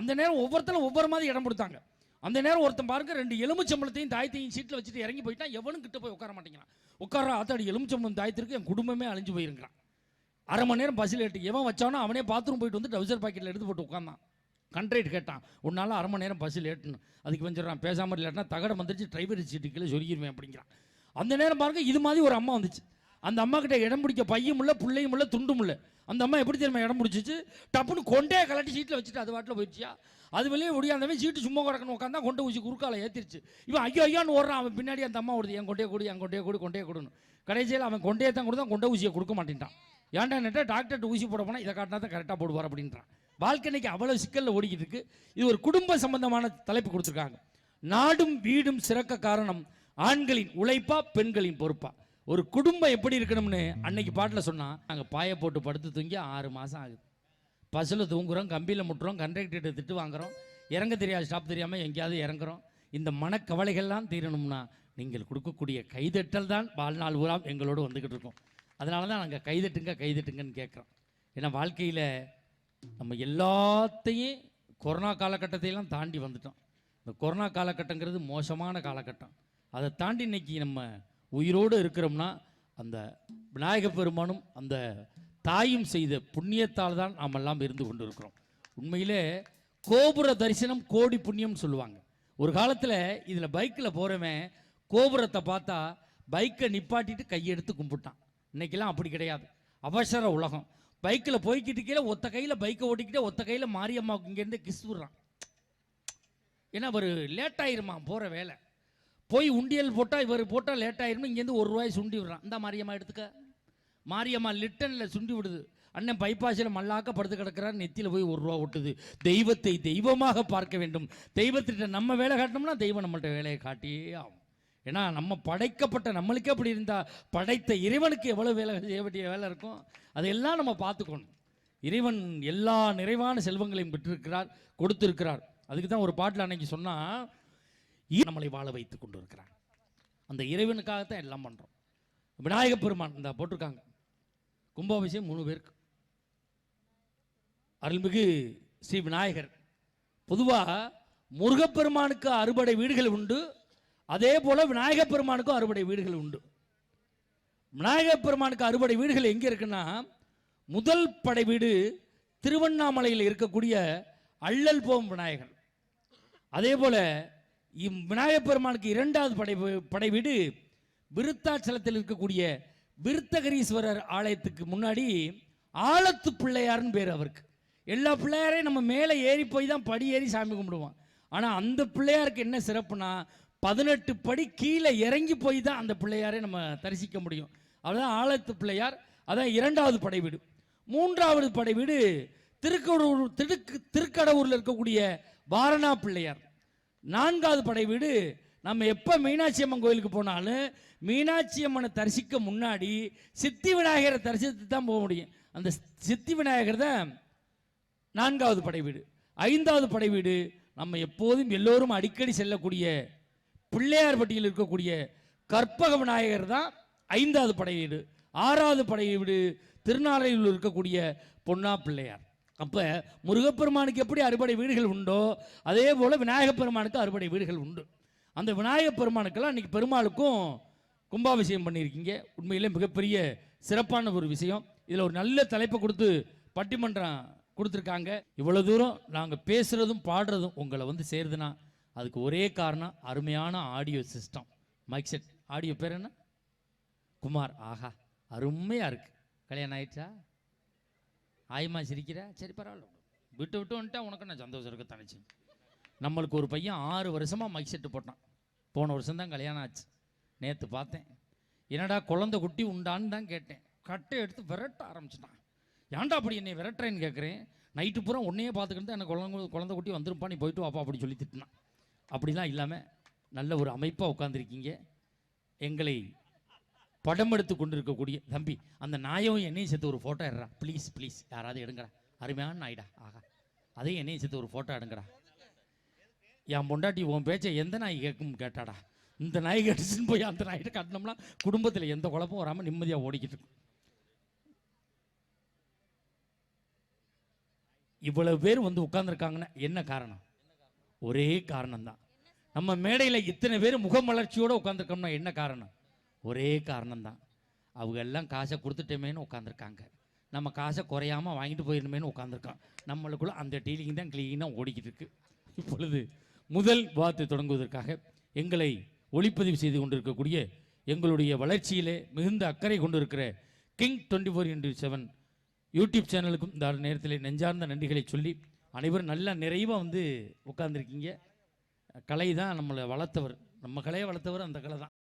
அந்த நேரம் ஒவ்வொருத்தரும் ஒவ்வொரு மாதிரி இடம் கொடுத்தாங்க. அந்த நேரம் ஒருத்தன் பாருங்க ரெண்டு எலுமிச்சம்பளத்தையும் தாயத்தையும் சீட்டில் வச்சுட்டு இறங்கி போயிட்டா எவனும் கிட்ட போய் உட்கார மாட்டேங்கிறான். உட்கார ஆத்தாடி எலுமிச்சம்பளம் தாயத்திற்கு என் குடும்பமே அழிஞ்சு போயிருக்கிறான். அரை மணி நேரம் பஸ்ஸில் எட்டு எவன் வச்சானோ அவனே பாத்ரூம் போயிட்டு வந்து டவுசர் பாக்கெட்டில் எடுத்து போட்டு உட்காந்தான் கண்ட்ரேட் கேட்டான். உன்னால அரை மணி நேரம் பஸ்ஸில் ஏட்டணும். அதுக்கு வந்துடுறான் பேசாமல் இல்லாட்டினா தகடம் வந்துருச்சு டிரைவர் சீட்டுக்குள்ளே சொல்லிடுவேன் அப்படிங்கிறான். அந்த நேரம் பாருங்க இது மாதிரி ஒரு அம்மா வந்துச்சு. அந்த அம்மா கிட்ட இடம் பிடிக்க பையும் இல்லை பிள்ளையும் இல்லை துண்டும் இல்லை. அந்த அம்மா எப்படி தெரியுமா இடம் பிடிச்சிச்சு? டப்புன்னு கொண்டே கலட்டி சீட்டில் வச்சுட்டு அது வாட்டில் போயிடுச்சியா? அது வெளியே ஒடியாந்தவன் சீட்டு சும்மா கிடக்கணும் உட்காந்தா கொண்டு ஊசி குறுக்கால ஏற்றிருச்சு இவன் ஐயோ ஐயோன்னு ஓடுறான் அவன் பின்னாடி அந்த அம்மா ஓடுது என் கொண்டே கொடு என் கொண்டே கொடு கொண்டே கொடுன்னு. கடைசியில் அவன் கொண்டே தான் கொடுத்தான் கொண்டே ஊசியை கொடுக்க மாட்டேன்ட்டான். ஏன்டா நெட்டா டாக்டர்கிட்ட ஊசி போட போனால் இதை காட்டினா தான் கரெக்டாக போடுவார் அப்படின்றான். வாழ்க்கைக்கு அவ்வளோ சிக்கலில் ஓடிக்கிட்டு இது ஒரு குடும்ப சம்பந்தமான தலைப்பு கொடுத்துருக்காங்க. நாடும் வீடும் சிறக்க காரணம் ஆண்களின் உழைப்பா பெண்களின் பொறுப்பா. ஒரு குடும்பம் எப்படி இருக்கணும்னு அன்னைக்கு பாட்டில் சொன்னால் நாங்கள் பாய போட்டு படுத்து தூங்கி ஆறு மாதம் ஆகுது. பஸ்ஸில் தூங்குறோம் கம்பியில் முட்டுறோம் கண்டக்டர்கிட்ட திட்டு வாங்குறோம். இறங்க தெரியாது ஸ்டாப் தெரியாமல் எங்கேயாவது இறங்குறோம். இந்த மனக்கவலைகள்லாம் தீரணும்னா நீங்கள் கொடுக்கக்கூடிய கைதட்டல் தான் வாழ்நாள் பூரா எங்களோடு வந்துக்கிட்டு இருக்கோம். அதனால தான் நாங்கள் கைதட்டுங்க கைதட்டுங்கன்னு கேட்குறோம் ஏன்னா வாழ்க்கையில் நம்ம எல்லாத்தையும் கொரோனா காலகட்டத்தையெல்லாம் தாண்டி வந்துட்டோம். இந்த கொரோனா காலகட்டங்கிறது மோசமான காலகட்டம். அதை தாண்டி இன்றைக்கி நம்ம உயிரோடு இருக்கிறோம்னா அந்த விநாயக பெருமானும் அந்த தாயும் செய்த புண்ணியத்தால் தான் நாம் எல்லாம் இருந்து கொண்டு இருக்கிறோம் உண்மையிலே கோபுர தரிசனம் கோடி புண்ணியம்னு சொல்லுவாங்க. ஒரு காலத்தில் இதில் பைக்கில் போகிறவன் கோபுரத்தை பார்த்தா பைக்கை நிப்பாட்டிட்டு கையெடுத்து கும்பிட்டான். இன்னைக்கெல்லாம் அப்படி கிடையாது. அவசர உலகம். பைக்கில் போய்கிட்டு கீழே ஒத்த கையில் பைக்கை ஓட்டிக்கிட்டே ஒத்த கையில் மாரியம்மாவுக்கு இங்கேருந்து கிஸ் விடுறான். ஏன்னா அவர் லேட் ஆயிருமா போகிற வேலை. போய் உண்டியல் போட்டால் இவர் போட்டால் லேட் ஆயிருமா இங்கேருந்து ஒரு ரூபாய் சுண்டி விடுறான். இந்த மாரியம்மா எடுத்துக்க. மாரியம்மா லிட்டனில் சுண்டி விடுது. அண்ணன் பைபாஸில் மல்லாக்க படுத்து கிடக்கிறார் நெத்தியில் போய் ஒரு ரூபா ஓட்டுது தெய்வத்தை தெய்வமாக பார்க்க வேண்டும். தெய்வத்திட்ட நம்ம வேலை காட்டினோம்னா தெய்வம் நம்மள்கிட்ட வேலையை காட்டியே ஆகும். ஏன்னா நம்ம படைக்கப்பட்ட நம்மளுக்கே அப்படி இருந்தால் படைத்த இறைவனுக்கு எவ்வளோ வேலை செய்ய வேண்டிய வேலை இருக்கும்? அதையெல்லாம் நம்ம பார்த்துக்கணும். இறைவன் எல்லா நிறைவான செல்வங்களையும் பெற்றிருக்கிறார் கொடுத்திருக்கிறார். அதுக்கு தான் ஒரு பாட்டில் அன்னைக்கு சொன்னால் நம்மளை வாழ வைத்து கொண்டு இருக்கிறார் அந்த இறைவனுக்காகத்தான் எல்லாம் பண்ணுறோம் விநாயகப் பெருமான் இந்த போட்டிருக்காங்க. கும்பாபிஷேகம் மூணு பேருக்கு. அருள்மிகு ஸ்ரீ விநாயகர். பொதுவாக முருகப்பெருமானுக்கு அறுபடை வீடுகள் உண்டு. அதே போல் விநாயகப் பெருமானுக்கும் அறுபடை வீடுகள் உண்டு. விநாயகப் பெருமானுக்கு அறுபடை வீடுகள் எங்கே இருக்குன்னா முதல் படை வீடு திருவண்ணாமலையில் இருக்கக்கூடிய அள்ளல் போம் விநாயகர். அதே போல் இம் விநாயகப் பெருமானுக்கு இரண்டாவது படை படை வீடு விருத்தாச்சலத்தில் இருக்கக்கூடிய விருத்தகரீஸ்வரர் ஆலயத்துக்கு முன்னாடி ஆலத்து பிள்ளையார்னு பேர் அவருக்கு. எல்லா பிள்ளையாரையும் நம்ம மேலே ஏறி போய் தான் படி ஏறி சாமி கும்பிடுவோம். ஆனால் அந்த பிள்ளையாருக்கு என்ன சிறப்புனா பதினெட்டு படி கீழே இறங்கி போய் தான் அந்த பிள்ளையாரை நம்ம தரிசிக்க முடியும். அதுதான் ஆலத்து பிள்ளையார் அதான் இரண்டாவது படை வீடு. மூன்றாவது படை வீடு திருக்கடூர் திருக்கு திருக்கடவுரில் இருக்கக்கூடிய வாரணா பிள்ளையார். நான்காவது படை வீடு. நம்ம எப்போ மீனாட்சி அம்மன் கோயிலுக்கு போனாலும் மீனாட்சி அம்மனை தரிசிக்க முன்னாடி சித்தி விநாயகரை தரிசித்து தான் போக முடியும். அந்த சித்தி விநாயகர் தான் நான்காவது படை வீடு. ஐந்தாவது படை வீடு. நம்ம எப்போதும் எல்லோரும் அடிக்கடி செல்லக்கூடிய பிள்ளையார்பட்டியில் இருக்கக்கூடிய கற்பக விநாயகர் தான் ஐந்தாவது படை வீடு. ஆறாவது படை வீடு திருநாளையில் இருக்கக்கூடிய பொன்னா பிள்ளையார். அப்போ முருகப்பெருமானுக்கு எப்படி அறுபடை வீடுகள் உண்டோ அதே போல் விநாயகப் பெருமானுக்கு அறுபடை வீடுகள் உண்டு. அந்த விநாயகப் பெருமானுக்கெல்லாம் பெருமாளுக்கும் கும்பாபிஷேகம் பண்ணியிருக்கீங்க. உண்மையிலே மிகப்பெரிய சிறப்பான ஒரு விஷயம். இதில் ஒரு நல்ல தலைப்பை கொடுத்து பட்டிமன்றம் கொடுத்துருக்காங்க. இவ்வளோ தூரம் நாங்கள் பேசுகிறதும் பாடுறதும் உங்களை வந்து சேருதுன்னா அதுக்கு ஒரே காரணம் அருமையான audio system. Mic set audio பேர் என்ன? குமார். ஆஹா அருமையாக இருக்கு. கல்யாணம் ஆயிடுச்சா? ஆயமா சிரிக்கிற? சரி பரவாயில்ல. விட்டு விட்டு வந்துட்டா உனக்கு நான் சந்தோஷம் இருக்க தனிச்சு நம்மளுக்கு ஒரு பையன் ஆறு வருஷமாக மைக் செட்டு போட்டான். போன வருஷம் தான் கல்யாணம் ஆச்சு. நேற்று பார்த்தேன். என்னடா குழந்தை குட்டி உண்டான்னு தான் கேட்டேன். கட்டை எடுத்து விரட்ட ஆரம்பிச்சிட்டான். ஏன்டா அப்படி என்னை விரட்டுறேன்னு கேட்குறேன் நைட்டு பூரா உன்னையே பார்த்துக்கிட்டு தான் எனக்கு குழந்தை குழந்தை குட்டி வந்துருப்பா நீ போயிட்டு வாப்பா அப்படி சொல்லி திட்டினான். அப்படிலாம் இல்லாமல் நல்ல ஒரு அமைப்பாக உட்காந்துருக்கீங்க எங்களை படம் எடுத்து கொண்டு இருக்கக்கூடிய தம்பி அந்த நாயும் என்னையும் சேர்த்து ஒரு ஃபோட்டோ எடுறா. ப்ளீஸ் ப்ளீஸ் யாராவது எடுங்கடா. அருமையான நாய்டா. ஆகா. அதையும் என்னையும் சேர்த்து ஒரு ஃபோட்டோ எடுங்கடா. என் பொண்டாட்டி உன் பேச்சை எந்த நாய் கேட்கும் கேட்டாடா? இந்த நாய் கடிச்சுன்னு போய் அந்த நாய்கிட்ட கட்டினோம்னா குடும்பத்தில் எந்த குழப்பம் வராமல் நிம்மதியாக ஓடிக்கிட்டு இருக்கும். இவ்வளவு பேர் வந்து உட்கார்ந்துருக்காங்கன்னா என்ன காரணம்? ஒரே காரணம்தான். நம்ம மேடையில் இத்தனை பேர் முகமலர்ச்சியோடு உட்காந்துருக்கோம்னா என்ன காரணம்? ஒரே காரணம்தான். அவங்க எல்லாம் காசை கொடுத்துட்டோமேன்னு உட்காந்துருக்காங்க நம்ம காசை குறையாம வாங்கிட்டு போயிடணுமேனு உட்காந்துருக்கோம் நம்மளுக்குள்ள அந்த டீலிங் தான் க்ளீனாக ஓடிக்கிட்டு இருக்கு இப்பொழுது முதல் வார்த்தை தொடங்குவதற்காக எங்களை ஒளிப்பதிவு செய்து கொண்டிருக்கக்கூடிய எங்களுடைய வளர்ச்சியிலே மிகுந்த அக்கறை கொண்டிருக்கிற King twenty four into seven YouTube சேனலுக்கும் இந்த நேரத்தில் நெஞ்சார்ந்த நன்றிகளை சொல்லி அனைவரும் நல்லா நிறைவாக வந்து உட்காந்துருக்கீங்க கலை தான் நம்மளை வளர்த்தவர். நம்ம கலையை வளர்த்தவர் அந்த கலை தான்